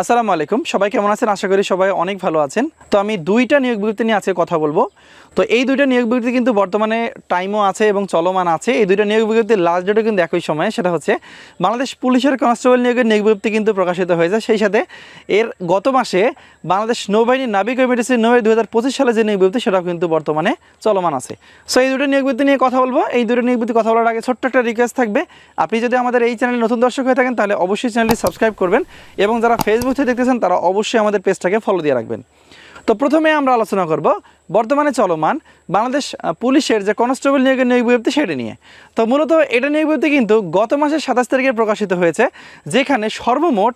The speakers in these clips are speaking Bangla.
আসসালামু আলাইকুম। সবাই কেমন আছেন? আশা করি সবাই অনেক ভালো আছেন। তো আমি দুইটা নিয়োগ বিজ্ঞপ্তি নিয়ে আজকে কথা বলব। তো এই দুইটা নিয়োগ বিজ্ঞপ্তি কিন্তু বর্তমানে টাইমও আছে এবং চলমান আছে। এই দুইটা নিয়োগ বিজ্ঞপ্তির লাস্ট ডেটও কিন্তু একই সময়ে। সেটা হচ্ছে বাংলাদেশ পুলিশের কনস্টেবল নিয়োগের নিয়োগ বিজ্ঞপ্তি কিন্তু প্রকাশিত হয়েছে। সেই সাথে এর গত মাসে বাংলাদেশ নৌবাহিনী নাবিক মেডিসিন নৌ দু হাজার পঁচিশ সালে যে নিয়োগ বিজ্ঞপ্তি, সেটাও কিন্তু বর্তমানে চলমান আছে। সো এই দুটো নিয়োগ বিজ্ঞপ্তি নিয়ে কথা বলব। এই দুটো নিয়োগ বিজ্ঞপ্তি কথা বলার আগে ছোট্ট একটা রিকোয়েস্ট থাকবে। আপনি যদি আমাদের এই চ্যানেলে নতুন দর্শক হয়ে থাকেন, তাহলে অবশ্যই চ্যানেলটি সাবস্ক্রাইব করবেন। এবং যারা ফেসবুক থেকে দেখতেছেন, তারা অবশ্যই আমাদের পেজটাকে ফলো দিয়ে রাখবেন। তো প্রথমে আমরা আলোচনা করব বর্তমানে চলমান বাংলাদেশ পুলিশের যে কনস্টেবল নিয়োগের নিয়োগ বিজ্ঞপ্তি সেটা নিয়ে। তো মূলত এটা নিয়োগ বিজ্ঞপ্তি কিন্তু গত মাসের সাতাশ তারিখে প্রকাশিত হয়েছে, যেখানে সর্বমোট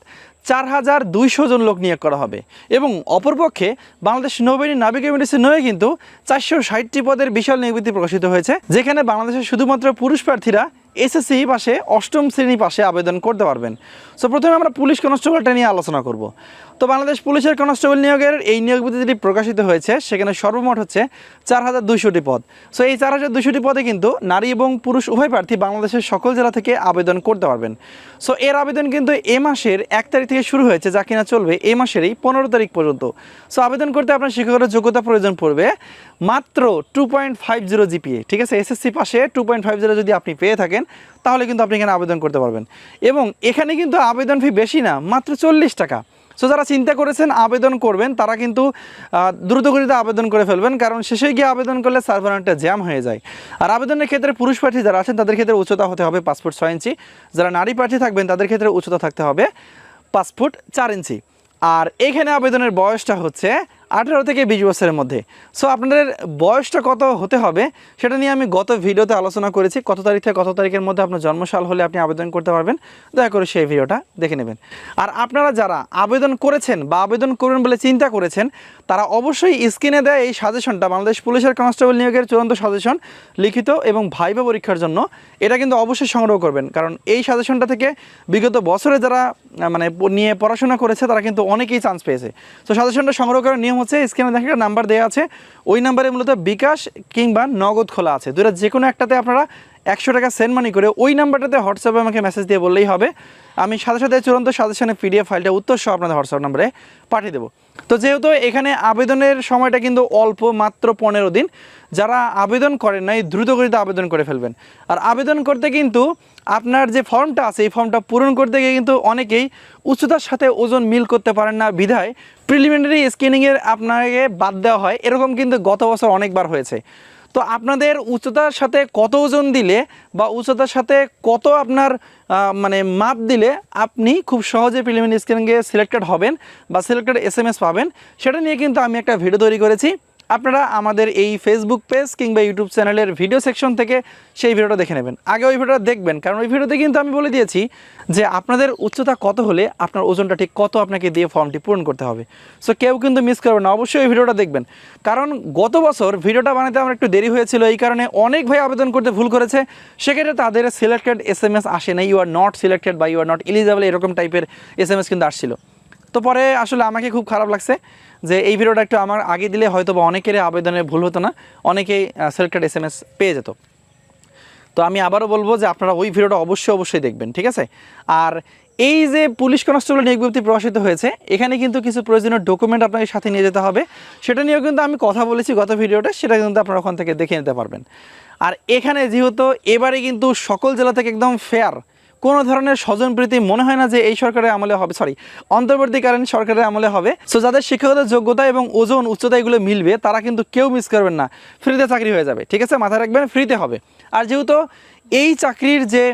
চার হাজার দুইশো জন লোক নিয়োগ করা হবে এবং অপরপক্ষে বাংলাদেশ নৌবাহিনী নাবিক মেডিসিন নয়ে কিন্তু চারশো ষাটটি পদের বিশাল নিয়োগ প্রকাশিত হয়েছে, যেখানে বাংলাদেশের শুধুমাত্র পুরুষ প্রার্থীরা এসএসসি পাশে অষ্টম শ্রেণি পাশে আবেদন করতে পারবেন। সো প্রথমে আমরা পুলিশ কনস্টেবলটা নিয়ে আলোচনা করব। তো বাংলাদেশ পুলিশের কনস্টেবল নিয়োগের এই নিয়োগ বিজ্ঞপ্তিটি প্রকাশিত হয়েছে, সেখানে সর্বমোট হচ্ছে চার হাজার দুইশোটি পদ। সো এই চার হাজার দুইশোটি পদে কিন্তু নারী এবং পুরুষ উভয় প্রার্থী বাংলাদেশের সকল জেলা থেকে আবেদন করতে পারবেন। সো এর আবেদন কিন্তু এ মাসের এক তারিখ থেকে শুরু হয়েছে, যা কিনা চলবে এই মাসেরই পনেরো তারিখ পর্যন্ত। সো আবেদন করতে আপনার শিক্ষকের যোগ্যতা প্রয়োজন পড়বে মাত্র two point five zero GPA ঠিক আছে? এসএসসি পাশে টু পয়েন্ট ফাইভ জিরো যদি আপনি পেয়ে থাকেন, তাহলে কিন্তু আপনি এখানে আবেদন করতে পারবেন। এবং এখানে কিন্তু আবেদন ফি বেশি না, মাত্র চল্লিশ টাকা। সো যারা চিন্তা করেছেন আবেদন করবেন, তারা কিন্তু দ্রুতগতিতে আবেদন করে ফেলবেন, কারণ শেষে গিয়ে আবেদন করলে সার্ভার অনেকটা জ্যাম হয়ে যায়। আর আবেদনের ক্ষেত্রে পুরুষ প্রার্থী যারা আছেন, তাদের ক্ষেত্রে উচ্চতা হতে হবে পাসপোর্ট ছয় ইঞ্চি। যারা নারী প্রার্থী থাকবেন, তাদের ক্ষেত্রে উচ্চতা থাকতে হবে পাসপোর্ট চার ইঞ্চি। আর এখানে আবেদনের বয়সটা হচ্ছে আঠেরো থেকে বিশ বছরের মধ্যে। সো আপনাদের বয়সটা কত হতে হবে সেটা নিয়ে আমি গত ভিডিওতে আলোচনা করেছি। কত তারিখ থেকে কত তারিখের মধ্যে আপনার জন্মসাল হলে আপনি আবেদন করতে পারবেন। দয়া করে সেই ভিডিওটা দেখে নেবেন। আর আপনারা যারা আবেদন করেছেন বা আবেদন করবেন বলে চিন্তা করেছেন, তারা অবশ্যই স্ক্রিনে দেয় এই সাজেশনটা, বাংলাদেশ পুলিশের কনস্টেবল নিয়োগের চূড়ান্ত সাজেশন লিখিত এবং ভাইবা পরীক্ষার জন্য। এটা কিন্তু অবশ্যই সংগ্রহ করবেন। কারণ এই সাজেশনটা থেকে বিগত বছরে যারা মানে নিয়ে পড়াশোনা করেছে, তারা কিন্তু অনেকেই চান্স পেয়েছে। তো সাজেশনটা সংগ্রহ করার নিয়ম হচ্ছে স্ক্রিনে দেখা একটা নাম্বার দেওয়া আছে। ওই নাম্বারে মূলত বিকাশ কিংবা নগদ খোলা আছে। দুটা যে কোনো একটাতে আপনারা একশো টাকা সেন্ড মানি করে ওই নাম্বারটাতে হোয়াটসঅ্যাপে আমাকে মেসেজ দিয়ে বললেই হবে। আমি সাথে সাথে চূড়ান্ত সাজেশনের পিডিএফ ফাইলটা উত্তর সহ আপনাদের হোয়াটসঅ্যাপ নাম্বারে পাঠিয়ে দেবো। তো যেহেতু এখানে আবেদনের সময়টা কিন্তু অল্প, মাত্র পনেরো দিন, যারা আবেদন করেন নাই, দ্রুতগতিতে আবেদন করে ফেলবেন। আর আবেদন করতে কিন্তু আপনার যে ফর্মটা আছে, এই ফর্মটা পূরণ করতে গিয়ে কিন্তু অনেকেই উচ্চতার সাথে ওজন মিল করতে পারেন না বিধায়। প্রিলিমিনারি স্ক্রিনিংয়ের আপনাকে বাদ দেওয়া হয়। এরকম কিন্তু গত বছর অনেকবার হয়েছে। তো আপনাদের উচ্চতার সাথে কত ওজন দিলে বা উচ্চতার সাথে কত আপনার মানে মাপ দিলে আপনি খুব সহজে প্রিলিমিনারি স্ক্রিনিংয়ে সিলেক্টেড হবেন বা সিলেক্টেড এস পাবেন, সেটা নিয়ে কিন্তু আমি একটা ভিডিও তৈরি করেছি। আপনারা আমাদের এই ফেসবুক পেজ কিংবা ইউটিউব চ্যানেলের ভিডিও সেকশন থেকে সেই ভিডিওটা দেখে নেবেন। আগে ওই ভিডিওটা দেখবেন, কারণ ওই ভিডিওতে কিন্তু আমি বলে দিয়েছি যে আপনাদের উচ্চতা কত হলে আপনার ওজনটা ঠিক কত আপনাকে দিয়ে ফর্মটি পূরণ করতে হবে। সো কেউ কিন্তু মিস করবে না, অবশ্যই ওই ভিডিওটা দেখবেন। কারণ গত বছর ভিডিওটা বানাতে আমার একটু দেরি হয়েছিল, এই কারণে অনেক ভাই আবেদন করতে ভুল করেছে। সেক্ষেত্রে তাদের সিলেক্টেড এস এম এস আসে না ইউ আর নট সিলেক্টেড বা ইউ আর নট এলিজেবল এরকম টাইপের এস এম এস কিন্তু আসছিল। তো পরে আসলে আমাকে খুব খারাপ লাগছে। যে এই ভিডিওটা একটু আমার আগে দিলে হয়তো বা অনেকেরই আবেদনের ভুল হতো না, অনেকেই সিলেক্টেড এস এম এস পেয়ে যেত। তো আমি আবারও বলব যে আপনারা ওই ভিডিওটা অবশ্যই অবশ্যই দেখবেন, ঠিক আছে? আর এই যে পুলিশ কনস্টেবল নিয়োগ বিজ্ঞপ্তি প্রকাশিত হয়েছে, এখানে কিন্তু কিছু প্রয়োজনীয় ডকুমেন্ট আপনাকে সাথে নিয়ে যেতে হবে। সেটা নিয়েও কিন্তু আমি কথা বলেছি গত ভিডিওটা সেটা কিন্তু আপনারা ওখান থেকে দেখে নিতে পারবেন। আর এখানে যেহেতু এবারে কিন্তু সকল জেলা থেকে একদম ফেয়ার কোনো ধরনের স্বজনপ্রীতি মনে হয় না যে এই সরকারের আমলে হবে। সরি অন্তর্বর্তীকালীন সরকারের আমলে হবে। সো যাদের শিক্ষকতার যোগ্যতা এবং ওজন, উচ্চতা এগুলো মিলবে, তারা কিন্তু কেউ মিস করবেন না। ফ্রিতে চাকরি হয়ে যাবে, ঠিক আছে? মাথায় রাখবেন ফ্রিতে হবে। আর যেহেতু এই চাকরির যে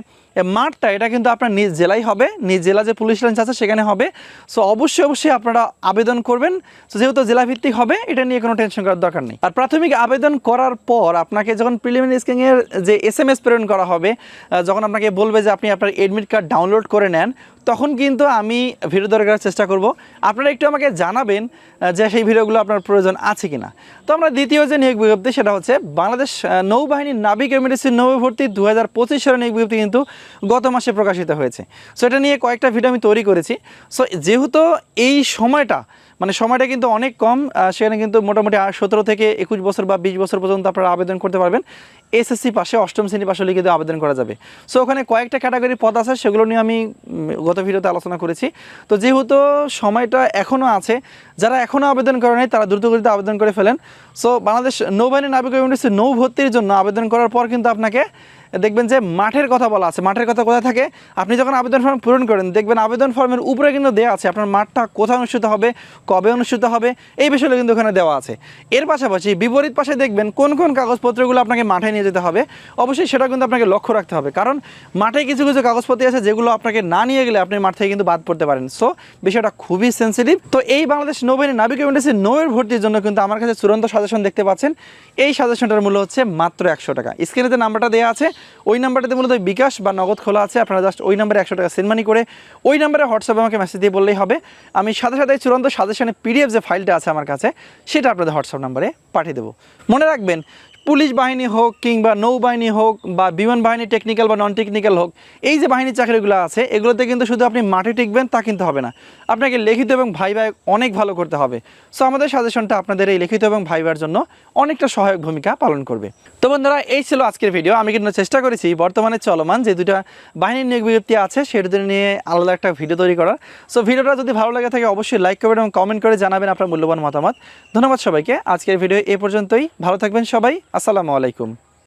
মাঠটা, এটা কিন্তু আপনার নিজ জেলাই হবে, নিজ জেলা যে পুলিশ লাইন্স আছে সেখানে হবে। সো, অবশ্যই অবশ্যই আপনারা আবেদন করবেন। সো, যেহেতু জেলা ভিত্তিক হবে, এটা নিয়ে কোনো টেনশন করার দরকার নেই। আর প্রাথমিক আবেদন করার পর আপনাকে যখন প্রিলিমিনারি স্ক্যানিংয়ের যে এস এম এস প্রেরণ করা হবে যখন আপনাকে বলবে যে আপনি আপনার এডমিট কার্ড ডাউনলোড করে নেন তখন কিন্তু আমি ভিডিও তৈরি করার চেষ্টা করব। আপনারা একটু আমাকে জানাবেন যে সেই ভিডিওগুলো আপনার প্রয়োজন আছে কিনা। তো আমরা দ্বিতীয় যে নিয়োগ বিজ্ঞপ্তি, সেটা হচ্ছে বাংলাদেশ নৌবাহিনীর নাবিক এমিরেসির নৌ ভর্তি দু হাজার পঁচিশ সালের নিয়োগ বিজ্ঞপ্তি কিন্তু গত মাসে প্রকাশিত হয়েছে। সো এটা নিয়ে কয়েকটা ভিডিও আমি তৈরি করেছি। সো যেহেতু এই সময়টা মানে সময়টা কিন্তু অনেক কম সেখানে কিন্তু মোটামুটি সতেরো থেকে একুশ বছর বা বিশ বছর পর্যন্ত আপনারা আবেদন করতে পারবেন। এসএসসি পাশে, অষ্টম শ্রেণি পাশে লিখিত আবেদন করা যাবে। সো ওখানে কয়েকটা ক্যাটাগরি পদ আছে, সেগুলো নিয়ে আমি গত ভিডিওতে আলোচনা করেছি। তো যেহেতু সময়টা এখনও আছে, যারা এখনও আবেদন করে নাই, তারা দ্রুতগতিতে আবেদন করে ফেলেন। সো বাংলাদেশ নৌবাহিনী নাবিক ইউনিভার্সিটি নৌ ভর্তির জন্য আবেদন করার পর কিন্তু আপনাকে দেখবেন যে মাঠের কথা বলা আছে। মাঠের কথা কোথায় থাকে? আপনি যখন আবেদন ফর্ম পূরণ করেন, দেখবেন আবেদন ফর্মের উপরে কিন্তু দেওয়া আছে আপনার মাঠটা কোথায় অনুষ্ঠিত হবে, কবে অনুষ্ঠিত হবে, এই বিষয়গুলো কিন্তু ওখানে দেওয়া আছে। এর পাশাপাশি বিপরীত পাশে দেখবেন কোন কোন কাগজপত্রগুলো আপনাকে মাঠে নিয়ে যেতে হবে, অবশ্যই সেটা কিন্তু আপনাকে লক্ষ্য রাখতে হবে। কারণ মাঠে কিছু কিছু কাগজপত্র আছে যেগুলো আপনাকে না নিয়ে গেলে আপনি মাঠ থেকে কিন্তু বাদ পড়তে পারেন। সো বিষয়টা খুবই সেন্সিটিভ তো এই বাংলাদেশ নৌবাহিনী নাবিক ইউনিভার্সিটি নৌয়ের ভর্তির জন্য কিন্তু আমার কাছে চূড়ান্ত সাজেশন দেখতে পাচ্ছেন। এই সাজেশনটার মূল্য হচ্ছে মাত্র একশো টাকা। স্ক্রিনে নাম্বারটা দেওয়া আছে। ওই নাম্বারটাতে মূলত বিকাশ বা নগদ খোলা আছে। আপনারা জাস্ট ওই নাম্বারে একশো টাকা সেন্ড মানি করে ওই নাম্বারে হোয়াটসঅ্যাপে আমাকে মেসেজ দিয়ে বললেই হবে। আমি সাথে সাথে চূড়ান্ত সাজেশনে পিডিএফ যে ফাইলটা আছে আমার কাছে, সেটা আপনাদের হোয়াটসঅ্যাপ নাম্বারে পাঠিয়ে দেবো। মনে রাখবেন পুলিশ বাহিনী হোক কিংবা নৌবাহিনী হোক বা বিমান বাহিনী টেকনিক্যাল বা নন টেকনিক্যাল হোক, এই যে বাহিনীর চাকরিগুলো আছে, এগুলোতে কিন্তু শুধু আপনি মাঠে টিকবেন তা কিন্তু হবে না। আপনাকে লিখিত এবং ভাই ভাই অনেক ভালো করতে হবে। সো আমাদের সাজেশনটা আপনাদের এই লিখিত এবং ভাইবার জন্য অনেকটা সহায়ক ভূমিকা পালন করবে। তো বন্ধুরা, এই ছিল আজকের ভিডিও আমি কিন্তু চেষ্টা করেছি, বর্তমানে চলমান যে দুটা বাহিনীর নিয়োগ বিজ্ঞপ্তি আছে, সেটা নিয়ে আলাদা একটা ভিডিও তৈরি করার। সো ভিডিওটা যদি ভালো লাগে থাকে, অবশ্যই লাইক করবেন এবং কমেন্ট করে জানাবেন আপনার মূল্যবান মতামত। ধন্যবাদ সবাইকে। আজকের ভিডিও এ পর্যন্তই। ভালো থাকবেন সবাই। আসসালামু আলাইকুম।